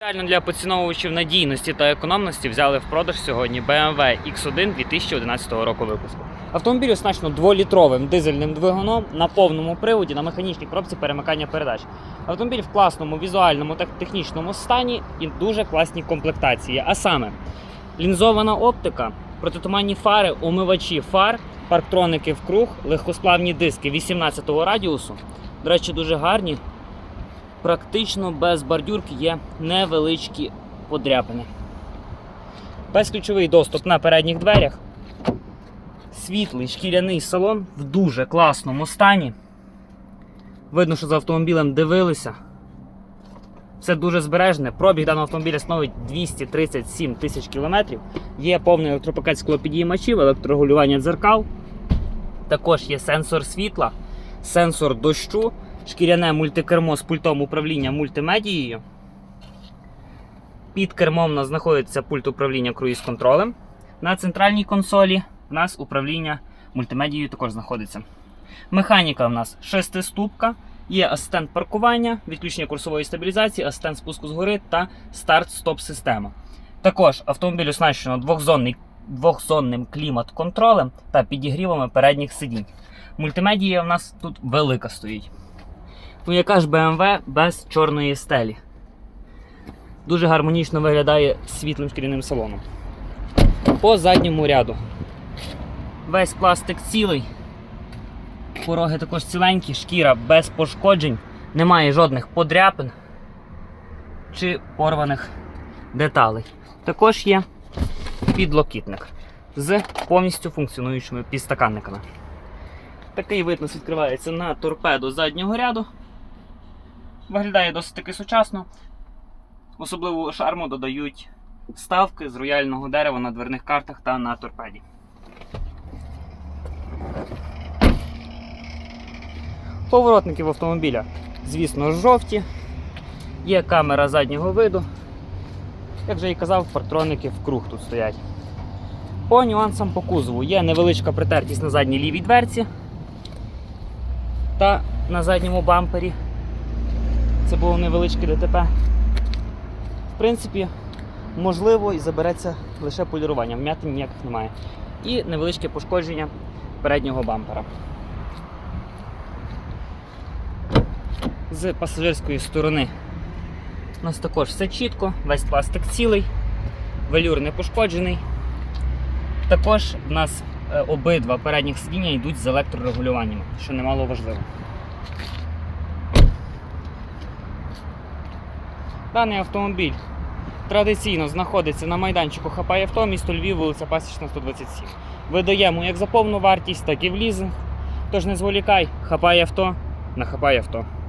Реально для поціновувачів надійності та економності взяли в продаж сьогодні BMW X1 2011 року випуску. Автомобіль оснащено 2-літровим дизельним двигуном на повному приводі на механічній коробці перемикання передач. Автомобіль в класному візуальному та технічному стані і дуже класній комплектації. А саме лінзована оптика, протитуманні фари, умивачі фар, парктроники в круг, легкосплавні диски 18-го радіусу. До речі, дуже гарні. Практично без бордюрки є невеличкі подряпини. Безключовий доступ на передніх дверях. Світлий шкіряний салон в дуже класному стані. Видно, що за автомобілем дивилися. Все дуже збережне. Пробіг даного автомобіля становить 237 тисяч кілометрів. Є повний електропакет склопідіймачів, електрорегулювання дзеркал. Також є сенсор світла, сенсор дощу, шкіряне мультикермо з пультом управління мультимедією. Під кермом у нас знаходиться пульт управління круїз-контролем. На центральній консолі у нас управління мультимедією також знаходиться. Механіка в нас шестиступка, є асистент паркування, відключення курсової стабілізації, асистент спуску згори та старт-стоп система. Також автомобіль оснащено двохзонний, двохзонним клімат-контролем та підігрівами передніх сидінь. Мультимедія в нас тут велика стоїть. Ну, яка ж BMW без чорної стелі? Дуже гармонічно виглядає світлим шкіряним салоном. По задньому ряду. Весь пластик цілий. Пороги також ціленькі, шкіра без пошкоджень, немає жодних подряпин чи порваних деталей. Також є підлокітник з повністю функціонуючими підстаканниками. Такий вид нас відкривається на торпеду заднього ряду. Виглядає досить таки сучасно. Особливу шарму додають ставки з рояльного дерева на дверних картах та на торпеді. Поворотники автомобіля, звісно, жовті. Є камера заднього виду. Як вже і казав, партроники в круг тут стоять. По нюансам по кузову є невеличка притертість на задній лівій дверці та на задньому бампері. Це було невеличке ДТП. В принципі, можливо, і забереться лише полірування, вмятин ніяких немає. І невеличке пошкодження переднього бампера. З пасажирської сторони у нас також все чітко, весь пластик цілий, велюр не пошкоджений. Також в нас е, обидва передніх сидіння йдуть з електрорегулюванням, що немало важливо. Даний автомобіль традиційно знаходиться на майданчику Хапай авто, місто Львів, вулиця Пасічна, 127. Видаємо як за повну вартість, так і в лізинг. Тож не зволікай, хапай авто на хапай авто.